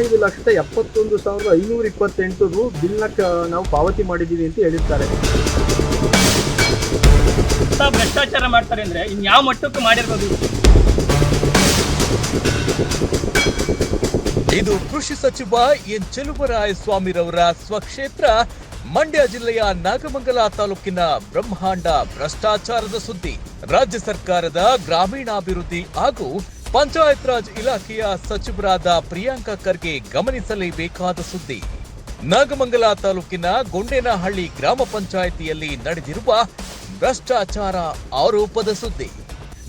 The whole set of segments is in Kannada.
ಹದಿನೈದು ಲಕ್ಷದ ಎಪ್ಪತ್ತೊಂದು ಸಾವಿರದ ಐನೂರ ಇಪ್ಪತ್ತೆಂಟು ರು ಬಿಲ್ನ ಕ- ನಾವು ಪಾವತಿ ಮಾಡಿದ್ದೀವಿ ಅಂತ ಹೇಳಿರ್ತಾರೆ. ಭ್ರಷ್ಟಾಚಾರ ಮಾಡ್ತಾರೆ ಅಂದ್ರೆ ಇನ್ಯಾವ ಮಟ್ಟಕ್ಕೆ ಮಾಡಿರ್ಬೋದು. ಇದು ಕೃಷಿ ಸಚಿವ ಎನ್. ಚೆಲುವರಾಯ ಸ್ವಾಮಿರವರ ಸ್ವಕ್ಷೇತ್ರ ಮಂಡ್ಯ ಜಿಲ್ಲೆಯ ನಾಗಮಂಗಲ ತಾಲೂಕಿನ ಬ್ರಹ್ಮಾಂಡ ಭ್ರಷ್ಟಾಚಾರದ ಸುದ್ದಿ. ರಾಜ್ಯ ಸರ್ಕಾರದ ಗ್ರಾಮೀಣಾಭಿವೃದ್ಧಿ ಹಾಗೂ ಪಂಚಾಯತ್ ರಾಜ್ ಇಲಾಖೆಯ ಸಚಿವರಾದ ಪ್ರಿಯಾಂಕಾ ಖರ್ಗೆ ಗಮನಿಸಲೇಬೇಕಾದ ಸುದ್ದಿ. ನಾಗಮಂಗಲ ತಾಲೂಕಿನ ಗೊಂಡೇನಹಳ್ಳಿ ಗ್ರಾಮ ಪಂಚಾಯಿತಿಯಲ್ಲಿ ನಡೆದಿರುವ ಭ್ರಷ್ಟಾಚಾರ ಆರೋಪದ ಸುದ್ದಿ.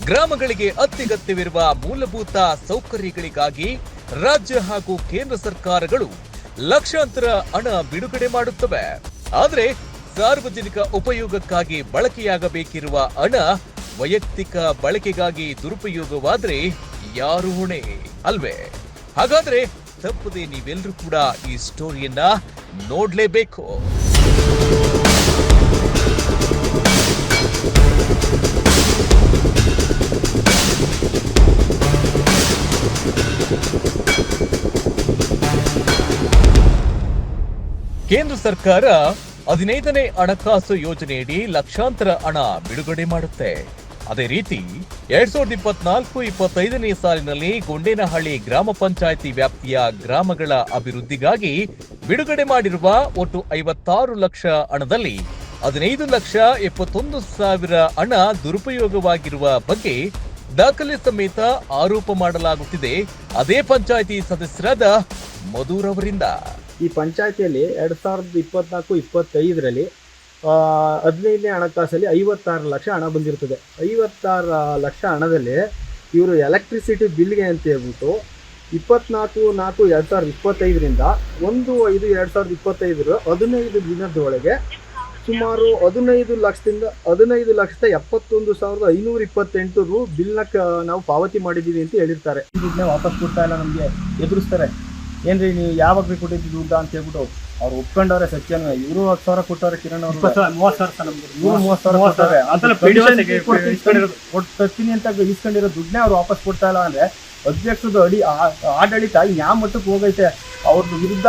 ಗ್ರಾಮಗಳಿಗೆ ಅತ್ಯಗತ್ಯವಿರುವ ಮೂಲಭೂತ ಸೌಕರ್ಯಗಳಿಗಾಗಿ ರಾಜ್ಯ ಹಾಗೂ ಕೇಂದ್ರ ಸರ್ಕಾರಗಳು ಲಕ್ಷಾಂತರ ಹಣ ಬಿಡುಗಡೆ ಮಾಡುತ್ತವೆ. ಆದರೆ ಸಾರ್ವಜನಿಕ ಉಪಯೋಗಕ್ಕಾಗಿ ಬಳಕೆಯಾಗಬೇಕಿರುವ ಹಣ ವೈಯಕ್ತಿಕ ಬಳಕೆಗಾಗಿ ದುರುಪಯೋಗವಾದ್ರೆ ಯಾರು ಹೊಣೆ? ಅಲ್ವೇ? ಹಾಗಾದ್ರೆ ತಪ್ಪದೆ ನೀವೆಲ್ಲರೂ ಕೂಡ ಈ ಸ್ಟೋರಿಯನ್ನ ನೋಡ್ಲೇಬೇಕು. ಕೇಂದ್ರ ಸರ್ಕಾರ ಹದಿನೈದನೇ ಹಣಕಾಸು ಯೋಜನೆಯಡಿ ಲಕ್ಷಾಂತರ ಹಣ ಬಿಡುಗಡೆ ಮಾಡುತ್ತೆ. ಅದೇ ರೀತಿ ಎರಡ್ ಸಾವಿರದ ಇಪ್ಪತ್ನಾಲ್ಕು, ಇಪ್ಪತ್ತೈದನೇ ಸಾಲಿನಲ್ಲಿ ಗೊಂಡೇನಹಳ್ಳಿ ಗ್ರಾಮ ಪಂಚಾಯಿತಿ ವ್ಯಾಪ್ತಿಯ ಗ್ರಾಮಗಳ ಅಭಿವೃದ್ಧಿಗಾಗಿ ಬಿಡುಗಡೆ ಮಾಡಿರುವ ಒಟ್ಟು ಐವತ್ತಾರು ಲಕ್ಷ ಹಣದಲ್ಲಿ ಹದಿನೈದು ಲಕ್ಷ ಎಪ್ಪತ್ತೊಂದು ಸಾವಿರ ಹಣ ದುರುಪಯೋಗವಾಗಿರುವ ಬಗ್ಗೆ ದಾಖಲೆ ಸಮೇತ ಆರೋಪ ಮಾಡಲಾಗುತ್ತಿದೆ. ಅದೇ ಪಂಚಾಯಿತಿ ಸದಸ್ಯರಾದ ಮಧುರವರಿಂದ ಈ ಪಂಚಾಯಿತಿಯಲ್ಲಿ ಎರಡು ಸಾವಿರದ ಇಪ್ಪತ್ನಾಲ್ಕು, ಇಪ್ಪತ್ತೈದರಲ್ಲಿ ಹದಿನೈದನೇ ಹಣಕಾಸಲ್ಲಿ ಐವತ್ತಾರು ಲಕ್ಷ ಹಣ ಬಂದಿರ್ತದೆ. ಐವತ್ತಾರು ಲಕ್ಷ ಹಣದಲ್ಲಿ ಇವರು ಎಲೆಕ್ಟ್ರಿಸಿಟಿ ಬಿಲ್ಗೆ ಅಂತ ಹೇಳ್ಬಿಟ್ಟು ಇಪ್ಪತ್ನಾಲ್ಕು ನಾಲ್ಕು ಎರಡು ಸಾವಿರದ ಇಪ್ಪತ್ತೈದರಿಂದ ಒಂದು ಐದು ಎರಡು ಸಾವಿರದ ಇಪ್ಪತ್ತೈದರ ಹದಿನೈದು ದಿನದೊಳಗೆ ಸುಮಾರು ಹದಿನೈದು ಲಕ್ಷದಿಂದ ಹದಿನೈದು ಲಕ್ಷದ ಎಪ್ಪತ್ತೊಂದು ಸಾವಿರದ ಐನೂರ ಇಪ್ಪತ್ತೆಂಟು ರು ಬಿಲ್ನ ಕ- ನಾವು ಪಾವತಿ ಮಾಡಿದ್ದೀವಿ ಅಂತ ಹೇಳಿರ್ತಾರೆ. ವಾಪಸ್ ಕೊಡ್ತಾ ಇಲ್ಲ ನಮಗೆ. ಎದುರಿಸ್ತಾರೆ. ಏನ್ರಿ ನೀವು ಯಾವಾಗ ಕೊಟ್ಟಿದ್ದು ದುಡ್ಡು ಅಂತ ಹೇಳ್ಬಿಟ್ಟು ಅವ್ರು ಒಪ್ಕೊಂಡವ್ರೆ ಸತ್ಯನ. ಇವರು ಹತ್ತು ಸಾವಿರ ಕೊಟ್ಟವ್ರೆ ಕಿರಣ್ ಅವರು. ಸಾವಿರ, ಮೂವತ್ತು ಸರ್ ನಮ್ಗೆ. ಇವರು ಮೂವತ್ತು ತರ್ತೀನಿ ಅಂತ ಇಸ್ಕೊಂಡಿರೋ ದುಡ್ಡನ್ನೇ ಅವ್ರು ವಾಪಸ್ ಕೊಡ್ತಾ ಇಲ್ಲ ಅಂದ್ರೆ ಅಧ್ಯಕ್ಷದ ಅಡಿ ಆಡಳಿತ ಯಾವ ಮಟ್ಟಕ್ಕೆ ಹೋಗೈತೆ? ಅವ್ರ ವಿರುದ್ಧ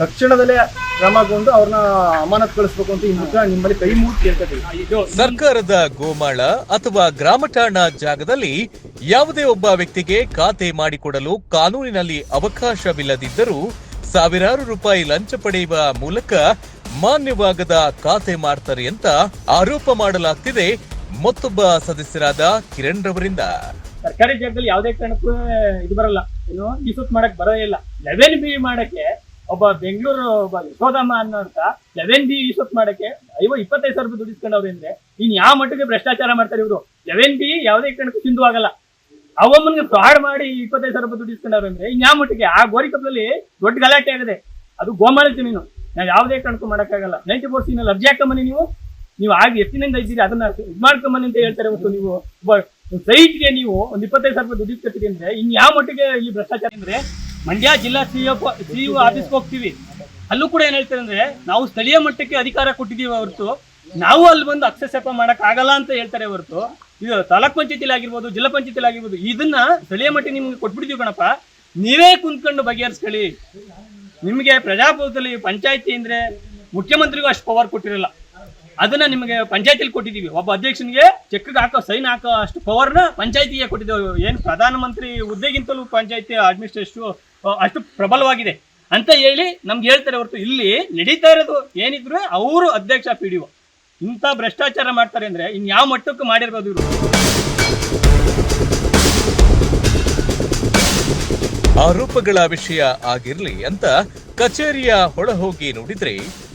ತಕ್ಷಣದಲ್ಲೇ ಕ್ರಮಗೊಂಡು ಅವ್ರನ್ನ ಅಮಾನತ್ ಕಳಿಸ್ಬೇಕು ಅಂತ ಈ ಮೂಲಕ ನಿಮ್ಮಲ್ಲಿ ಕೈ ಮೂರ್ತಿ ಕೇಳ್ಕೊತೀವಿ ಸರ್ಕಾರದ ಗೋಮಾಳ ಅಥವಾ ಗ್ರಾಮ ಠಾಣಾ ಜಾಗದಲ್ಲಿ ಯಾವುದೇ ಒಬ್ಬ ವ್ಯಕ್ತಿಗೆ ಖಾತೆ ಮಾಡಿಕೊಡಲು ಕಾನೂನಿನಲ್ಲಿ ಅವಕಾಶವಿಲ್ಲದಿದ್ದರೂ ಸಾವಿರಾರು ರೂಪಾಯಿ ಲಂಚ ಪಡೆಯುವ ಮೂಲಕ ಮಾನ್ಯವಾಗದ ಖಾತೆ ಮಾಡ್ತಾರೆ ಅಂತ ಆರೋಪ ಮಾಡಲಾಗ್ತಿದೆ. ಮತ್ತೊಬ್ಬ ಸದಸ್ಯರಾದ ಕಿರಣ್ ರವರಿಂದ. ಸರ್ಕಾರಿ ಜಾಗದಲ್ಲಿ ಯಾವುದೇ ಕಾರಣಕ್ಕೂ ಇದು ಬರಲ್ಲ. ಏನು, ಈ ಮಾಡಕ್ ಬರೋ ಇಲ್ಲ. ಲೆವೆನ್ ಬಿ ಮಾಡಕ್ಕೆ ಒಬ್ಬ ಬೆಂಗಳೂರು ಒಬ್ಬ ಯಶೋಧಮ್ಮ ಅನ್ನೋಂತ ಲೆವೆನ್ ಬಿ ಈ ಮಾಡಕ್ಕೆ ಐವ ಇಪ್ಪತ್ತೈದು ಸಾವಿರ ರೂಪಾಯಿ ದುಡಿಸ್ಕೊಂಡವ್ರೆ ಅಂದ್ರೆ ಇನ್ ಯಾವ ಮಟ್ಟಿಗೆ ಭ್ರಷ್ಟಾಚಾರ ಮಾಡ್ತಾರೆ ಇವರು? ಲೆವೆನ್ ಬಿ ಯಾವುದೇ ಕಾರಣಕ್ಕೂ ಸಿಂಧು ಆಗಲ್ಲ ಅವಮ್ಮನ್ಗೆ ಫ್ರಾಡ್ ಮಾಡಿ ಇಪ್ಪತ್ತೈದು ಸಾವಿರ ರೂಪಾಯಿ ದುಡಿಸ್ಕೊಂಡವ್ರೆ ಅಂದ್ರೆ ಇನ್ಯಾ ಮಟ್ಟಿಗೆ? ಆ ಗೋರಿ ಕಪ್ಪದಲ್ಲಿ ದೊಡ್ಡ ಗಲಾಟೆ ಆಗಿದೆ. ಅದು ಗೋಮಾಳ ನೀನು. ನಾವು ಯಾವುದೇ ಕಾರಣಕ್ಕೂ ಮಾಡಕ್ಕಾಗಲ್ಲ. ನೈಂಟಿ ಫೋರ್ ಸಿನಲ್ಲಿ ಅರ್ಜಿ ಹಾಕೊಂಬನ್ನಿ ನೀವು. ನೀವು ಆಗ ಎತ್ತಿನಿಂದ ಇದ್ದೀರಿ, ಅದನ್ನ ಇದು ಮಾಡ್ಕೊಂಬನಿ ಅಂತ ಹೇಳ್ತಾರೆ ಮತ್ತು ನೀವು ಸೈಟ್ಗೆ ನೀವು ಒಂದು ಇಪ್ಪತ್ತೈದು ಸಾವಿರ ರೂಪಾಯಿ ದುಡ್ಡು ಕಟ್ಟಿರಿ ಅಂದ್ರೆ, ಇನ್ ಯಾವ ಮಟ್ಟಿಗೆ ಈ ಭ್ರಷ್ಟಾಚಾರ ಅಂದ್ರೆ, ಮಂಡ್ಯ ಜಿಲ್ಲಾ ಸಿಇಒ ಸಿಇಒ ಆಫೀಸ್ಗೆ ಹೋಗ್ತೀವಿ. ಅಲ್ಲೂ ಕೂಡ ಏನ್ ಹೇಳ್ತಾರೆ ಅಂದ್ರೆ, ನಾವು ಸ್ಥಳೀಯ ಮಟ್ಟಕ್ಕೆ ಅಧಿಕಾರ ಕೊಟ್ಟಿದ್ದೀವಿ ಹೊರತು, ನಾವು ಅಲ್ಲಿ ಬಂದು ಹಸ್ತಕ್ಷೇಪ ಮಾಡಕ್ ಆಗಲ್ಲ ಅಂತ ಹೇಳ್ತಾರೆ ಹೊರತು ಇದು ತಾಲೂಕ್ ಪಂಚಾಯತಿಲಿ ಆಗಿರ್ಬೋದು, ಜಿಲ್ಲಾ ಪಂಚಾಯತಿಲಿ ಆಗಿರ್ಬೋದು, ಇದನ್ನ ಸ್ಥಳೀಯ ಮಟ್ಟ ನಿಮ್ಗೆ ಕೊಟ್ಬಿಡ್ತೀವಿ ಕಣಪ್ಪ. ನೀವೇ ಕುಂತ್ಕೊಂಡು ಬಗೆಹರಿಸ್ಕೊಳ್ಳಿ. ನಿಮಗೆ ಪ್ರಜಾಪ್ರಭುತ್ವದಲ್ಲಿ ಪಂಚಾಯತಿ ಅಂದ್ರೆ ಮುಖ್ಯಮಂತ್ರಿಗೂ ಅಷ್ಟು ಪವರ್ ಕೊಟ್ಟಿರಲ್ಲ. ಅದನ್ನ ನಿಮಗೆ ಪಂಚಾಯತಿಲಿ ಕೊಟ್ಟಿದ್ದೀವಿ. ಒಬ್ಬ ಅಧ್ಯಕ್ಷನಿಗೆ ಚೆಕ್ಗೆ ಹಾಕೋ ಸೈನ್ ಹಾಕೋ ಅಷ್ಟು ಪವರ್ನ ಪಂಚಾಯತಿಗೆ ಕೊಟ್ಟಿದ್ದೇವೆ. ಏನು ಪ್ರಧಾನಮಂತ್ರಿ ಹುದ್ದೆಗಿಂತಲೂ ಪಂಚಾಯತಿ ಅಡ್ಮಿನಿಸ್ಟ್ರೇಷನ್ ಅಷ್ಟು ಪ್ರಬಲವಾಗಿದೆ ಅಂತ ಹೇಳಿ ನಮ್ಗೆ ಹೇಳ್ತಾರೆ ಹೊರತು. ಇಲ್ಲಿ ನಡೀತಾ ಇರೋದು ಏನಿದ್ರು ಅವರು ಅಧ್ಯಕ್ಷ ಪಿ ಡಿ ಇಂಥ ಭ್ರಷ್ಟಾಚಾರ ಮಾಡ್ತಾರೆ ಅಂದ್ರೆ ಇನ್ ಯಾವ ಮಟ್ಟಕ್ಕೆ ಮಾಡಿರ್ಬೋದು ಇವರು. ಆರೋಪಗಳ ವಿಷಯ ಆಗಿರ್ಲಿ ಅಂತ ಕಚೇರಿಯ ಹೊಳಹೋಗಿ ನೋಡಿದ್ರೆ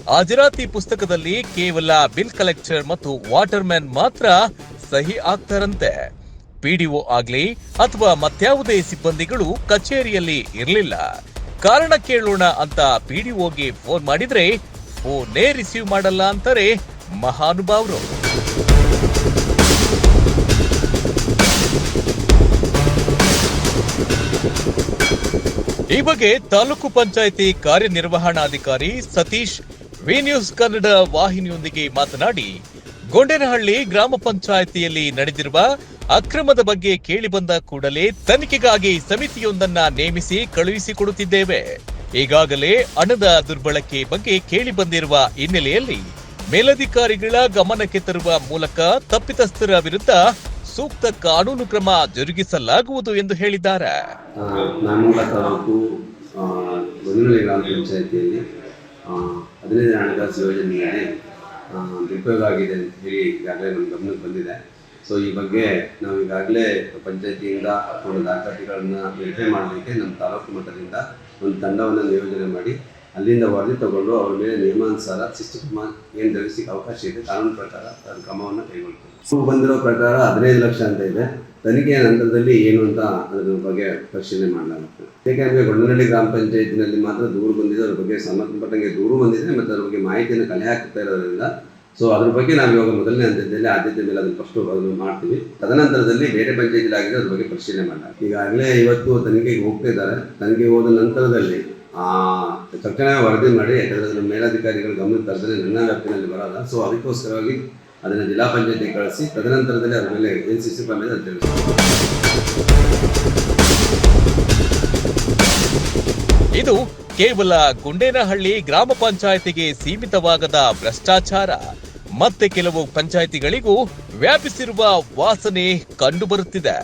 ಹಾಜರಾತಿ ಪುಸ್ತಕದಲ್ಲಿ ಕೇವಲ ಬಿಲ್ ಕಲೆಕ್ಟರ್ ಮತ್ತು ವಾಟರ್ ಮ್ಯಾನ್ ಮಾತ್ರ ಸಹಿ ಆಗ್ತಾರಂತೆ ಪಿಡಿಒ ಆಗ್ಲಿ ಅಥವಾ ಮತ್ಯಾವುದೇ ಸಿಬ್ಬಂದಿಗಳು ಕಚೇರಿಯಲ್ಲಿ ಇರಲಿಲ್ಲ. ಕಾರಣ ಕೇಳೋಣ ಅಂತ ಪಿಡಿಒಗೆ ಫೋನ್ ಮಾಡಿದ್ರೆ, ಫೋನೇ ರಿಸೀವ್ ಮಾಡಲ್ಲ ಅಂತಾರೆ ಮಹಾನುಭಾವರು. ಈ ಬಗ್ಗೆ ತಾಲೂಕು ಪಂಚಾಯಿತಿ ಕಾರ್ಯನಿರ್ವಹಣಾಧಿಕಾರಿ ಸತೀಶ್, ವಿ ನ್ಯೂಸ್ ಕನ್ನಡ ವಾಹಿನಿಯೊಂದಿಗೆ ಮಾತನಾಡಿ, ಗೊಂಡೇನಹಳ್ಳಿ ಗ್ರಾಮ ಪಂಚಾಯಿತಿಯಲ್ಲಿ ನಡೆದಿರುವ ಅಕ್ರಮದ ಬಗ್ಗೆ ಕೇಳಿಬಂದ ಕೂಡಲೇ ತನಿಖೆಗಾಗಿ ಸಮಿತಿಯೊಂದನ್ನ ನೇಮಿಸಿ ಕಳುಹಿಸಿಕೊಡುತ್ತಿದ್ದೇವೆ ಈಗಾಗಲೇ ಹಣದ ದುರ್ಬಳಕೆ ಬಗ್ಗೆ ಕೇಳಿಬಂದಿರುವ ಹಿನ್ನೆಲೆಯಲ್ಲಿ ಮೇಲಧಿಕಾರಿಗಳ ಗಮನಕ್ಕೆ ತರುವ ಮೂಲಕ ತಪ್ಪಿತಸ್ಥರ ವಿರುದ್ಧ ಸೂಕ್ತ ಕಾನೂನು ಕ್ರಮ ಜರುಗಿಸಲಾಗುವುದು ಎಂದು ಹೇಳಿದ್ದಾರೆ. ಆ, ಹದಿನೈದು ಹಣಕಾಸು ಯೋಜನೆಯಲ್ಲಿ ದುರುಪಯೋಗ ಆಗಿದೆ ಅಂತ ಹೇಳಿ ಈಗಾಗಲೇ ನಮ್ಮ ಗಮನಕ್ಕೆ ಬಂದಿದೆ. ಸೊ ಈ ಬಗ್ಗೆ ನಾವು ಈಗಾಗಲೇ ಪಂಚಾಯಿತಿಯಿಂದ ಒಂದು ದಾಖಲಾತಿಗಳನ್ನು ವೆರಿಫೈ ಮಾಡಲಿಕ್ಕೆ ನಮ್ಮ ತಾಲೂಕು ಮಟ್ಟದಿಂದ ಒಂದು ತಂಡವನ್ನು ನಿಯೋಜನೆ ಮಾಡಿ ಅಲ್ಲಿಂದ ವರದಿ ತಗೊಂಡು ಅವ್ರ ಮೇಲೆ ನಿಯಮಾನುಸಾರ ಶಿಸ್ತು ಕ್ರಮ ಏನು ಜರುಗಿಸಲಿಕ್ಕೆ ಅವಕಾಶ ಇದೆ, ಕಾನೂನು ಪ್ರಕಾರ ಅದರ ಕ್ರಮವನ್ನು ಕೈಗೊಳ್ತೀವಿ ಸೊ ಬಂದಿರೋ ಪ್ರಕಾರ ಹದಿನೈದು ಲಕ್ಷ ಅಂತ ಇದೆ. ತನಿಖೆಯ ನಂತರದಲ್ಲಿ ಏನು ಅಂತ ಅದರ ಬಗ್ಗೆ ಪರಿಶೀಲನೆ ಮಾಡಲಾಗುತ್ತೆ. ಏಕೆಂದರೆ ಗೊಂಡನಹಳ್ಳಿ ಗ್ರಾಮ ಪಂಚಾಯತಿನಲ್ಲಿ ಮಾತ್ರ ದೂರು ಬಂದಿದೆ, ಅದ್ರ ಬಗ್ಗೆ ಸಂಬಂಧಪಟ್ಟಂಗೆ ದೂರು ಬಂದಿದೆ ಮತ್ತು ಅದ್ರ ಬಗ್ಗೆ ಮಾಹಿತಿಯನ್ನು ಕಲೆ ಹಾಕ್ತಾ ಇರೋದ್ರಿಂದ. ಸೊ ಅದ್ರ ಬಗ್ಗೆ ನಾವು ಇವಾಗ ಮೊದಲನೇ ಹಂತದಲ್ಲಿ ಆದ್ಯತೆ ಮೇಲೆ ಅದನ್ನು ಫಸ್ಟ್ ಅದನ್ನು ಮಾಡ್ತೀವಿ. ತದನಂತರದಲ್ಲಿ ಬೇರೆ ಪಂಚಾಯತಿಲಾಗಿದೆ ಅದ್ರ ಬಗ್ಗೆ ಪರಿಶೀಲನೆ ಮಾಡಲಾಗುತ್ತೆ. ಈಗಾಗಲೇ ಇವತ್ತು ತನಿಖೆಗೆ ಹೋಗ್ತಾ ಇದ್ದಾರೆ. ತನಿಖೆಗೆ ಹೋದ ನಂತರದಲ್ಲಿ ತಕ್ಷಣ ವರದಿ ಮಾಡಿ ಯಾಕಂದರೆ ಅದರ ಮೇಲಾಧಿಕಾರಿಗಳ ಗಮನ ತರದಲ್ಲಿ ನನ್ನ ವ್ಯಾಪ್ತಿನಲ್ಲಿ ಬರೋಲ್ಲ. ಸೊ ಅದಕ್ಕೋಸ್ಕರವಾಗಿ ಅದನ್ನು ಜಿಲ್ಲಾ ಪಂಚಾಯತಿಗೆ ಕಳಿಸಿ, ತದನಂತರದಲ್ಲಿ ಅದರ ಮೇಲೆ ಎನ್ ಸಿ ಸಿ ಬಂದಿದೆ ಅಂತ ತಿಳಿಸ್ತೀವಿ ಇದು ಕೇವಲ ಗುಂಡೇನಹಳ್ಳಿ ಗ್ರಾಮ ಪಂಚಾಯತಿಗೆ ಸೀಮಿತವಾಗದ ಭ್ರಷ್ಟಾಚಾರ. ಮತ್ತೆ ಕೆಲವು ಪಂಚಾಯಿತಿಗಳಿಗೂ ವ್ಯಾಪಿಸಿರುವ ವಾಸನೆ ಕಂಡುಬರುತ್ತಿದೆ.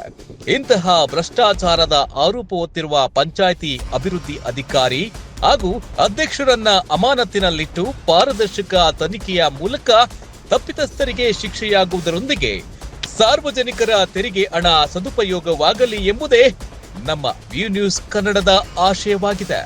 ಇಂತಹ ಭ್ರಷ್ಟಾಚಾರದ ಆರೋಪ ಹೊತ್ತಿರುವ ಪಂಚಾಯಿತಿ ಅಭಿವೃದ್ಧಿ ಅಧಿಕಾರಿ ಹಾಗೂ ಅಧ್ಯಕ್ಷರನ್ನ ಅಮಾನತಿನಲ್ಲಿಟ್ಟು ಪಾರದರ್ಶಕ ತನಿಖೆಯ ಮೂಲಕ ತಪ್ಪಿತಸ್ಥರಿಗೆ ಶಿಕ್ಷೆಯಾಗುವುದರೊಂದಿಗೆ ಸಾರ್ವಜನಿಕರ ತೆರಿಗೆ ಹಣ ಸದುಪಯೋಗವಾಗಲಿ ಎಂಬುದೇ ನಮ್ಮ ವ್ಯೂ ನ್ಯೂಸ್ ಕನ್ನಡದ ಆಶಯವಾಗಿದೆ.